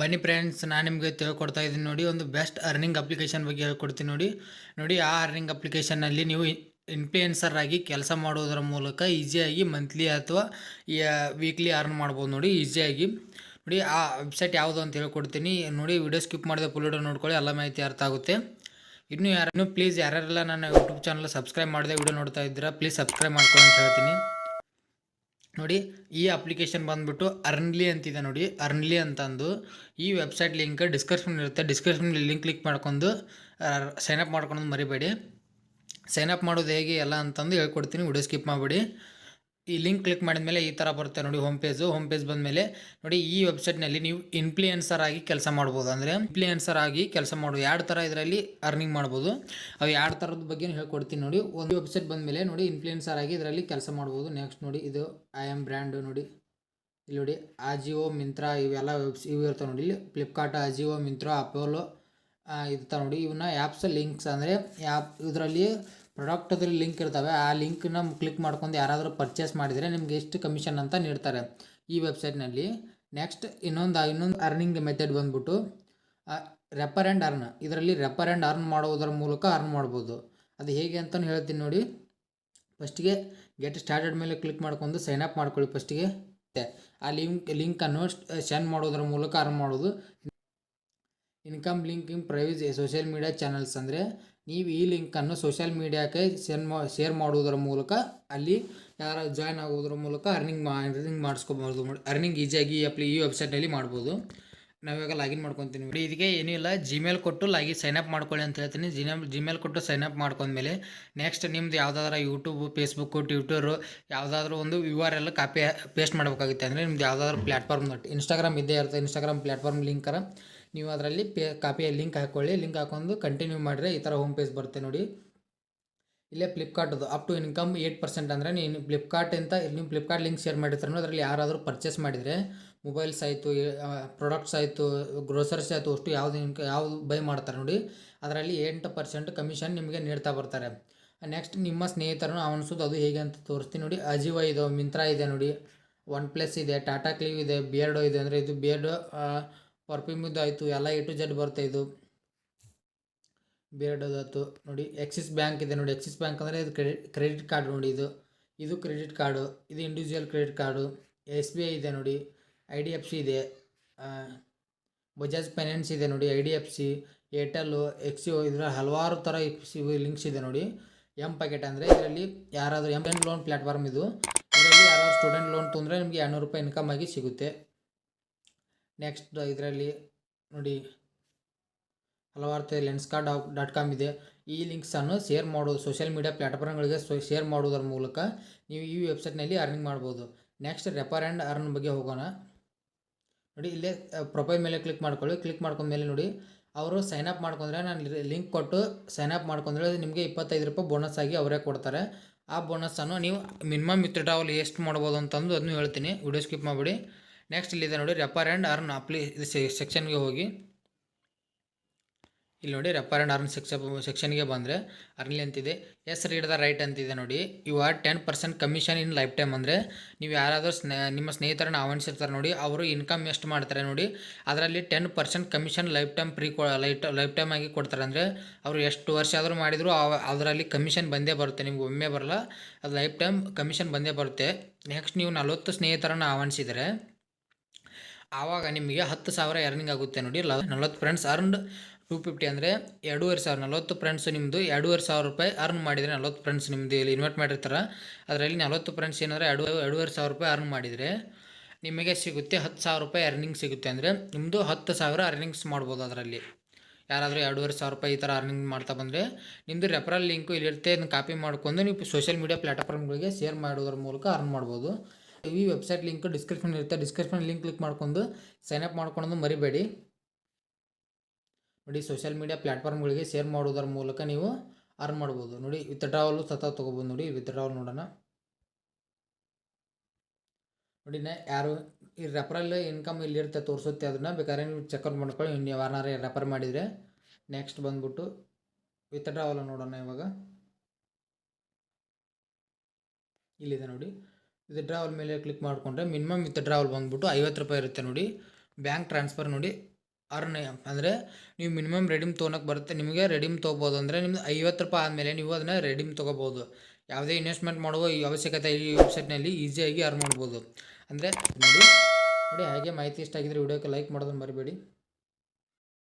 ಬನ್ನಿ ಫ್ರೆಂಡ್ಸ್ ನಾನು ನಿಮಗೆ ತಿಳ್ಕೊಡ್ತಾ ಇದ್ದೀನಿ ನೋಡಿ, ಒಂದು ಬೆಸ್ಟ್ ಅರ್ನಿಂಗ್ ಅಪ್ಲಿಕೇಶನ್ ಬಗ್ಗೆ ಹೇಳ್ಕೊಡ್ತೀನಿ ನೋಡಿ. ನೋಡಿ, ಆ ಅರ್ನಿಂಗ್ ಅಪ್ಲಿಕೇಶನ್ನಲ್ಲಿ ನೀವು ಇನ್ಫ್ಲೂಯೆನ್ಸರ್ ಆಗಿ ಕೆಲಸ ಮಾಡೋದರ ಮೂಲಕ ಈಸಿಯಾಗಿ ಮಂತ್ಲಿ ಅಥವಾ ವೀಕ್ಲಿ ಅರ್ನ್ ಮಾಡ್ಬೋದು ನೋಡಿ ಈಸಿಯಾಗಿ ನೋಡಿ, ಆ ವೆಬ್ಸೈಟ್ ಯಾವುದು ಅಂತ ಹೇಳ್ಕೊಡ್ತೀನಿ. ನೋಡಿ ವಿಡಿಯೋ ಸ್ಕಿಪ್ ಮಾಡಿದ ವಿಡಿಯೋ ನೋಡ್ಕೊಳ್ಳಿ, ಎಲ್ಲ ಮಾಹಿತಿ ಅರ್ಥ ಆಗುತ್ತೆ. ಇನ್ನು ಯಾರು ಪ್ಲೀಸ್ ಯಾರ್ಯಾರೆಲ್ಲ ನನ್ನ ಯೂಟ್ಯೂಬ್ ಚಾನಲ್ ಸಬ್ಸ್ಕ್ರೈಬ್ ಮಾಡಿದೆ ವಿಡಿಯೋ ನೋಡ್ತಾ ಇದ್ದೀರಾ ಪ್ಲೀಸ್ ಸಬ್ಸ್ಕ್ರೈಬ್ ಮಾಡ್ಕೊಳ್ಳಿ ಅಂತ ಹೇಳ್ತೀನಿ. ನೋಡಿ, ಈ ಅಪ್ಲಿಕೇಶನ್ ಬಂದುಬಿಟ್ಟು ಅರ್ನ್ಲಿ ಅಂತಿದೆ ನೋಡಿ. ಅರ್ನ್ಲಿ ಅಂತಂದು ಈ ವೆಬ್ಸೈಟ್ ಲಿಂಕ್ ಡಿಸ್ಕ್ರಿಪ್ಷನ್ ಇರುತ್ತೆ. ಡಿಸ್ಕ್ರಿಪ್ಷನ್ ಲಿಂಕ್ ಕ್ಲಿಕ್ ಮಾಡ್ಕೊಂಡು ಸೈನ್ ಅಪ್ ಮಾಡ್ಕೊಂಡು ಮರಿಬೇಡಿ. ಅಪ್ ಮಾಡೋದು ಹೇಗೆ ಎಲ್ಲ ಅಂತಂದು ಹೇಳ್ಕೊಡ್ತೀನಿ. ವಿಡಿಯೋ ಸ್ಕಿಪ್ ಮಾಡಿಬಿಡಿ. ಈ ಲಿಂಕ್ ಕ್ಲಿಕ್ ಮಾಡಿದ ಮೇಲೆ ಈ ಥರ ಬರುತ್ತೆ ನೋಡಿ ಹೋಮ್ ಪೇಜು ಹೋಮ್ ಪೇಜ್ ಬಂದಮೇಲೆ ನೋಡಿ ಈ ವೆಬ್ಸೈಟ್ನಲ್ಲಿ ನೀವು ಇನ್ಫ್ಲೂಯೆನ್ಸರ್ ಆಗಿ ಕೆಲಸ ಮಾಡ್ಬೋದು. ಅಂದರೆ ಇನ್ಫ್ಲೂಯೆನ್ಸರ್ ಆಗಿ ಕೆಲಸ ಮಾಡ್ಬೋದು ಎರಡು ಥರ ಇದರಲ್ಲಿ ಅರ್ನಿಂಗ್ ಮಾಡ್ಬೋದು. ಅವು ಎರಡು ಥರದ ಬಗ್ಗೆ ಹೇಳ್ಕೊಡ್ತೀನಿ ನೋಡಿ. ಒಂದು ವೆಬ್ಸೈಟ್ ಬಂದಮೇಲೆ ನೋಡಿ ಇನ್ಫ್ಲೂಯೆನ್ಸರ್ ಆಗಿ ಇದರಲ್ಲಿ ಕೆಲಸ ಮಾಡ್ಬೋದು. ನೆಕ್ಸ್ಟ್ ನೋಡಿ ಇದು ಐ ಆಮ್ ಬ್ರ್ಯಾಂಡು ನೋಡಿ. ಇಲ್ಲಿ ನೋಡಿ ಆಜಿಯೋ ಮಿಂತ್ರಾ ಇವೆಲ್ಲ ವೆಬ್ಸ್ ಇವು ಇರ್ತವೆ ನೋಡಿ ಇಲ್ಲಿ. ಫ್ಲಿಪ್ಕಾರ್ಟ್ ಆಜಿಯೋ ಮಿಂತ್ರಾ ಅಪೋಲೋ ಇರ್ತಾವೆ ನೋಡಿ. ಇವನ್ನ ಆ್ಯಪ್ಸ್ ಲಿಂಕ್ಸ್ ಅಂದರೆ ಆ್ಯಪ್ ಇದರಲ್ಲಿ ಪ್ರಾಡಕ್ಟದಲ್ಲಿ ಲಿಂಕ್ ಇರ್ತವೆ, ಆ ಲಿಂಕ್ನ ಕ್ಲಿಕ್ ಮಾಡ್ಕೊಂಡು ಯಾರಾದರೂ ಪರ್ಚೇಸ್ ಮಾಡಿದರೆ ನಿಮ್ಗೆ ಎಷ್ಟು ಕಮಿಷನ್ ಅಂತ ನೀಡ್ತಾರೆ ಈ ವೆಬ್ಸೈಟ್ನಲ್ಲಿ. ನೆಕ್ಸ್ಟ್ ಇನ್ನೊಂದು ಇನ್ನೊಂದು ಅರ್ನಿಂಗ್ ಮೆಥಡ್ ಬಂದ್ಬಿಟ್ಟು ರೆಪರ್ ಆ್ಯಂಡ್ ಅರ್ನ್. ಇದರಲ್ಲಿ ರೆಪರ್ ಆ್ಯಂಡ್ ಅರ್ನ್ ಮಾಡೋದರ ಮೂಲಕ ಅರ್ನ್ ಮಾಡ್ಬೋದು. ಅದು ಹೇಗೆ ಅಂತಲೂ ಹೇಳ್ತೀನಿ ನೋಡಿ. ಫಸ್ಟಿಗೆ ಗೆಟ್ ಸ್ಟಾರ್ಟೆಡ್ ಮೇಲೆ ಕ್ಲಿಕ್ ಮಾಡ್ಕೊಂಡು ಸೈನ್ ಅಪ್ ಮಾಡ್ಕೊಳ್ಳಿ ಫಸ್ಟಿಗೆ. ಆ ಲಿಂಕ್, ಲಿಂಕನ್ನು ಸೆಂಡ್ ಮಾಡೋದ್ರ ಮೂಲಕ ಅರ್ನ್ ಮಾಡೋದು. Income linking privacy, social media channels ಅಂದರೆ ನೀವು ಈ ಲಿಂಕನ್ನು ಸೋಷಿಯಲ್ ಮೀಡಿಯಾಕ್ಕೆ ಮಾ ಶೇರ್ ಮಾಡುವುದರ ಮೂಲಕ ಅಲ್ಲಿ ಯಾರು ಜಾಯ್ನ್ ಆಗೋದ್ರ ಮೂಲಕ ಅರ್ನಿಂಗ್ ಮಾ ಅರ್ನಿಂಗ್ ಮಾಡಿಸ್ಕೊಬೋದು ಅರ್ನಿಂಗ್ ಈಸಿಯಾಗಿ ಅಪ್ಲಿ ಈ ವೆಬ್ಸೈಟ್ನಲ್ಲಿ ಮಾಡ್ಬೋದು. ನಾವಿವಾಗ ಲಾಗಿನ್ ಮಾಡ್ಕೊತೀನಿ. ನೋಡಿ, ಇದಕ್ಕೆ ಏನೂ ಇಲ್ಲ. ಜಿಮೇಲ್ ಕೊಟ್ಟು ಲಾಗಿ ಸೈನ್ ಅಪ್ ಮಾಡ್ಕೊಳ್ಳಿ ಅಂತ ಹೇಳ್ತೀನಿ. ಜಿಮೇಲ್ ಜಿಮೇಲ್ ಕೊಟ್ಟು ಸೈನ್ ಅಪ್ ಮಾಡ್ಕೊಂಡ್ಮೇಲೆ ನೆಕ್ಸ್ಟ್ ನಿಮ್ದು ಯಾವುದಾದ್ರು ಯೂಟ್ಯೂಬು ಫೇಸ್ಬುಕ್ಕು ಟ್ವಿಟರು ಯಾವುದಾದ್ರೂ ಒಂದು ಯು ಆರ್ ಎಲ್ಲ ಕಾಪಿ ಪೇಸ್ಟ್ ಮಾಡಬೇಕಾಗುತ್ತೆ. ಅಂದರೆ ನಿಮ್ದು ಯಾವುದಾದ್ರು ಪ್ಲ್ಯಾಟ್ಫಾರ್ಮ್ ಇನ್ಸ್ಟಾಗ್ರಾಮ್ ಇದ್ದೇ ಇರುತ್ತೆ ಇನ್ಸ್ಟಾಗ್ರಾಮ್ ಪ್ಲ್ಯಾಟ್ಫಾರ್ಮ್ ಲಿಂಕರ ನೀವು ಅದರಲ್ಲಿ ಪೇ, ಕಾಪಿಯ ಲಿಂಕ್ ಹಾಕ್ಕೊಳ್ಳಿ ಲಿಂಕ್ ಹಾಕೊಂಡು ಕಂಟಿನ್ಯೂ ಮಾಡಿದ್ರೆ ಈ ಥರ ಹೋಮ್ ಪೇಜ್ ಬರುತ್ತೆ ನೋಡಿ. ಇಲ್ಲೇ ಫ್ಲಿಪ್ಕಾರ್ಟ್ದು up to income eight percent ಅಂದರೆ ನೀನು ಫ್ಲಿಪ್ಕಾರ್ಟ್ ಅಂತ, ನೀವು ಫ್ಲಿಪ್ಕಾರ್ಟ್ ಲಿಂಕ್ ಶೇರ್ ಮಾಡಿದ್ರೆ ಅದರಲ್ಲಿ ಯಾರಾದರೂ ಪರ್ಚೇಸ್ ಮಾಡಿದರೆ ಮೊಬೈಲ್ಸ್ ಆಯಿತು ಪ್ರಾಡಕ್ಟ್ಸ್ ಆಯಿತು ಗ್ರೋಸರ್ಸ್ ಆಯಿತು ಅಷ್ಟು ಯಾವುದು ಇನ್ಕ ಯಾವುದು ಬೈ ಮಾಡ್ತಾರೆ ನೋಡಿ. ಅದರಲ್ಲಿ ಎಂಟು ಪರ್ಸೆಂಟ್ ಕಮಿಷನ್ ನಿಮಗೆ ನೀಡ್ತಾ ಬರ್ತಾರೆ. ನೆಕ್ಸ್ಟ್ ನಿಮ್ಮ ಸ್ನೇಹಿತರನ್ನು ಅವನಿಸೋದು ಅದು ಹೇಗೆ ಅಂತ ತೋರಿಸ್ತೀನಿ ನೋಡಿ. ಅಜಿವ ಇದೆ ಮಿಂತ್ರಾ ಇದೆ ನೋಡಿ. ಒನ್ ಪ್ಲಸ್ ಇದೆ ಟಾಟಾ ಕ್ಲೀವ್ ಇದೆ ಬಿಯರ್ಡೋ ಇದೆ. ಅಂದರೆ ಇದು ಬಿಯರ್ಡೋ ಪರ್ಫ್ಯೂಮಿದ್ದು ಆಯಿತು ಎಲ್ಲ ಎ ಟು ಜೆಡ್ ಬರುತ್ತೆ ಇದು. ಬೇರೆಡೋದಾಯ್ತು ನೋಡಿ ಎಕ್ಸಿಸ್ ಬ್ಯಾಂಕ್ ಇದೆ. ನೋಡಿ ಎಕ್ಸಿಸ್ ಬ್ಯಾಂಕ್ ಅಂದರೆ ಇದು ಕ್ರೆಡಿಟ್ ಕ್ರೆಡಿಟ್ ಕಾರ್ಡ್ ನೋಡಿ ಇದು. ಇದು ಕ್ರೆಡಿಟ್ ಕಾರ್ಡು ಇದು individual credit card S B I ಇದೆ ನೋಡಿ. ಐ ಡಿ ಎಫ್ ಸಿ ಇದೆ. ಬಜಾಜ್ ಫೈನಾನ್ಸ್ ಇದೆ ನೋಡಿ I D F C Airtel ಎಕ್ಸಿಒ ಇದರ ಹಲವಾರು ಥರ ಲಿಂಕ್ಸ್ ಇದೆ ನೋಡಿ. ಎಂ ಪ್ಯಾಕೆಟ್ ಅಂದರೆ ಇದರಲ್ಲಿ ಯಾರಾದರೂ ಎಂ ಲೋನ್ ಪ್ಲ್ಯಾಟ್ಫಾರ್ಮ್ ಇದು. ಇದರಲ್ಲಿ ಯಾರಾದರೂ ಸ್ಟೂಡೆಂಟ್ ಲೋನ್ ತೊಂದರೆ ನಿಮಗೆ ಎರಡುನೂರು ರೂಪಾಯಿ ಇನ್ಕಮ್ ಆಗಿ ಸಿಗುತ್ತೆ. ನೆಕ್ಸ್ಟ್ ಇದರಲ್ಲಿ ನೋಡಿ, ಹಲವಾರು ತೆ ಲೆನ್ಸ್ ಕಾರ್ಡ್ ಡಾಟ್ ಕಾಮ್ ಇದೆ. ಈ ಲಿಂಕ್ಸನ್ನು ಶೇರ್ ಮಾಡೋದು ಸೋಷಿಯಲ್ ಮೀಡಿಯಾ ಪ್ಲ್ಯಾಟ್ಫಾರ್ಮ್ಗಳಿಗೆ ಶೇರ್ ಮಾಡೋದ್ರ ಮೂಲಕ ನೀವು ಈ ವೆಬ್ಸೈಟ್ನಲ್ಲಿ ಅರ್ನಿಂಗ್ ಮಾಡ್ಬೋದು. ನೆಕ್ಸ್ಟ್ ರೆಫರ್ ಆ್ಯಂಡ್ ಅರ್ನ್ ಬಗ್ಗೆ ಹೋಗೋಣ. ನೋಡಿ, ಇಲ್ಲೇ ಪ್ರೊಫೈಲ್ ಮೇಲೆ ಕ್ಲಿಕ್ ಮಾಡ್ಕೊಳ್ಳಿ. ಕ್ಲಿಕ್ ಮಾಡ್ಕೊಂಡ್ಮೇಲೆ ನೋಡಿ, ಅವರು ಸೈನ್ ಅಪ್ ಮಾಡ್ಕೊಂಡ್ರೆ ನಾನು ಲಿಂಕ್ ಕೊಟ್ಟು ಸೈನ್ ಅಪ್ ಮಾಡ್ಕೊಂಡ್ರೆ ನಿಮಗೆ ಇಪ್ಪತ್ತೈದು ರೂಪಾಯಿ ಬೋನಸ್ ಆಗಿ ಅವರೇ ಕೊಡ್ತಾರೆ. ಆ ಬೋನಸನ್ನು ನೀವು ಮಿನಿಮಮ್ ವಿತ್ಡ್ರಾವಲ್ ಎಷ್ಟು ಮಾಡ್ಬೋದು ಅಂತಂದು ಅದನ್ನು ಹೇಳ್ತೀನಿ. ವಿಡಿಯೋ ಸ್ಕಿಪ್ ಮಾಡಿಬಿಡಿ. ನೆಕ್ಸ್ಟ್ ಇಲ್ಲಿದೆ ನೋಡಿ ರೆಪರ್ ಆ್ಯಂಡ್ ಅರ್ನ್ ಅಪ್ಲಿ ಇದು ಸೆಕ್ಷನ್ಗೆ ಹೋಗಿ. ಇಲ್ಲಿ ನೋಡಿ ರೆಪರ್ ಆ್ಯಂಡ್ ಅರ್ನ್ ಸೆಕ್ಷ ಸೆಕ್ಷನ್ಗೆ ಬಂದರೆ ಅರ್ನ್ಲಿ ಅಂತಿದೆ. ಎಸ್ ರೀಡ್ ದ ರೈಟ್ ಅಂತಿದೆ ನೋಡಿ. U R ten percent commission in lifetime ಅಂದರೆ, ನೀವು ಯಾರಾದರೂ ಸ್ನೇ, ನಿಮ್ಮ ಸ್ನೇಹಿತರನ್ನ ಆಹ್ವಾನಿಸಿರ್ತಾರೆ ನೋಡಿ, ಅವರು ಇನ್ಕಮ್ ಎಷ್ಟು ಮಾಡ್ತಾರೆ ನೋಡಿ. ಅದರಲ್ಲಿ ten percent commission lifetime free ಕೊ ಲೈಫ್ ಲೈಫ್ ಟೈಮ್ ಆಗಿ ಕೊಡ್ತಾರೆ ಅಂದರೆ, ಅವರು ಎಷ್ಟು ವರ್ಷ ಆದರೂ ಮಾಡಿದರೂ ಅದರಲ್ಲಿ ಕಮಿಷನ್ ಬಂದೇ ಬರುತ್ತೆ, ನಿಮ್ಗೆ ಒಮ್ಮೆ ಬರಲ್ಲ. ಅದು ಲೈಫ್ ಟೈಮ್ ಕಮಿಷನ್ ಬಂದೇ ಬರುತ್ತೆ. ನೆಕ್ಸ್ಟ್ ನೀವು ನಲವತ್ತು ಸ್ನೇಹಿತರನ್ನು ಆಹ್ವಾನಿಸಿದರೆ ಆವಾಗ ನಿಮಗೆ ಹತ್ತು ಸಾವಿರ ಎರ್ನಿಂಗ್ ಆಗುತ್ತೆ ನೋಡಿ. ಲ ನಲ್ವತ್ತು ಫ್ರೆಂಡ್ಸ್ ಅರ್ನ್ಡ್ ಟೂ ಫಿಫ್ಟಿ ಅಂದರೆ ಎರಡೂವರೆ ಸಾವಿರ, ನಲ್ವತ್ತು ಫ್ರೆಂಡ್ಸ್ ನಿಮ್ಮದು ಎರಡೂವರೆ ಸಾವಿರ ರೂಪಾಯಿ ಅರ್ನ್ ಮಾಡಿದರೆ ನಲ್ವತ್ತು ಫ್ರೆಂಡ್ಸ್ ನಿಮ್ಮದು ಇಲ್ಲಿ ಇನ್ವೈಟ್ ಮಾಡಿರ್ತಾರೆ. ಅದರಲ್ಲಿ ನಲ್ವತ್ತು ಫ್ರೆಂಡ್ಸ್ ಏನಾದರೆ ಎರಡು ಎರಡೂವರೆ ಸಾವಿರ ರೂಪಾಯಿ ಅರ್ನ್ ಮಾಡಿದರೆ ನಿಮಗೆ ಸಿಗುತ್ತೆ ಹತ್ತು ಸಾವಿರ ರೂಪಾಯಿ ಅರ್ನಿಂಗ್ ಸಿಗುತ್ತೆ ಅಂದರೆ ನಿಮ್ಮದು ಹತ್ತು ಸಾವಿರ ಅರ್ನಿಂಗ್ಸ್ ಮಾಡ್ಬೋದು ಅದರಲ್ಲಿ. ಯಾರಾದರೂ ಎರಡೂವರೆ ಸಾವಿರ ರೂಪಾಯಿ ಈ ಥರ ಅರ್ನಿಂಗ್ ಮಾಡ್ತಾ ಬಂದರೆ ನಿಮ್ಮದು ರೆಫರಲ್ ಲಿಂಕು ಇಲ್ಲಿರುತ್ತೆ ಅದನ್ನು ಕಾಪಿ ಮಾಡ್ಕೊಂಡು ನೀವು ಸೋಷಿಯಲ್ ಮೀಡಿಯಾ ಪ್ಲಾಟ್ಫಾರ್ಮ್ಗಳಿಗೆ ಶೇರ್ ಮಾಡೋದ್ರ ಮೂಲಕ ಅರ್ನ್ ಮಾಡ್ಬೋದು. ಈ ವೆಬ್ಸೈಟ್ ಲಿಂಕ್ ಡಿಸ್ಕ್ರಿಪ್ಷನ್ ಇರುತ್ತೆ. ಡಿಸ್ಕ್ರಿಪ್ಷನ್ ಲಿಂಕ್ ಕ್ಲಿಕ್ ಮಾಡ್ಕೊಂಡು ಸೈನ್ ಅಪ್ ಮಾಡ್ಕೊಂಡು ಮರಿಬೇಡಿ. ನೋಡಿ ಸೋಷಿಯಲ್ ಮೀಡಿಯಾ ಪ್ಲಾಟ್ಫಾರ್ಮ್ಗಳಿಗೆ ಶೇರ್ ಮಾಡೋದ್ರ ಮೂಲಕ ನೀವು ಅರ್ನ್ ಮಾಡ್ಬೋದು. ನೋಡಿ ವಿತ್ ಡ್ರಾವಲು ಸತ ತೊಗೋಬೋದು. ನೋಡಿ ವಿತ್ ಡ್ರಾವಲ್ ನೋಡೋಣ. ನೋಡಿ ನಾ ಯಾರು ಈ ರೆಫರಲ್ ಇನ್ಕಮ್ ಇಲ್ಲಿರುತ್ತೆ ತೋರಿಸುತ್ತೆ ಅದನ್ನು ಬೇಕಾದ್ರೆ ನೀವು ಚೆಕ್ಔಟ್ ಮಾಡ್ಕೊಳ್ಳಿ. ನೀವು ಯಾರನ್ನಾರು ರೆಫರ್ ಮಾಡಿದರೆ ನೆಕ್ಸ್ಟ್ ಬಂದ್ಬಿಟ್ಟು ವಿತ್ ಡ್ರಾವಲ್ ನೋಡೋಣ ಇವಾಗ. ಇಲ್ಲಿದೆ ನೋಡಿ. ವಿತ್ ಡ್ರಾವಲ್ ಮೇಲೆ ಕ್ಲಿಕ್ ಮಾಡಿಕೊಂಡ್ರೆ ಮಿನಿಮಮ್ ವಿತ್ಡ್ರಾವಲ್ ಬಂದುಬಿಟ್ಟು ಬಂದ್ಬಿಟ್ಟು ಐವತ್ತು ರೂಪಾಯಿ ಇರುತ್ತೆ ನೋಡಿ. ಬ್ಯಾಂಕ್ ಟ್ರಾನ್ಸ್ಫರ್ ನೋಡಿ. ಅರ್ನ್ ಅಂದರೆ ನೀವು ಮಿನಿಮಮ್ ರೆಡಿಮ್ ತೊಗೊಳಕ್ಕೆ ಬರುತ್ತೆ. ನಿಮಗೆ ರೆಡಿಮ್ ತೊಗೋಬೋದು ಅಂದರೆ ನಿಮ್ದು ಐವತ್ತು ರೂಪಾಯಿ ಆದಮೇಲೆ ನೀವು ಅದನ್ನು ರೆಡಿಮ್ ತೊಗೋಬೋದು. ಯಾವುದೇ ಇನ್ವೆಸ್ಟ್ಮೆಂಟ್ ಮಾಡುವ ಈ ಅವಶ್ಯಕತೆ ಈ ವೆಬ್ಸೈಟ್ನಲ್ಲಿ ಈಸಿಯಾಗಿ ಅರ್ನ್ ಮಾಡ್ಬೋದು. ಅಂದರೆ ನೋಡಿ ನೋಡಿ, ಹಾಗೆ ಮಾಹಿತಿ ಇಷ್ಟ ಆಗಿದ್ರೆ ವಿಡಿಯೋಕ್ಕೆ ಲೈಕ್ ಮಾಡೋದನ್ನು ಮರಿಬೇಡಿ.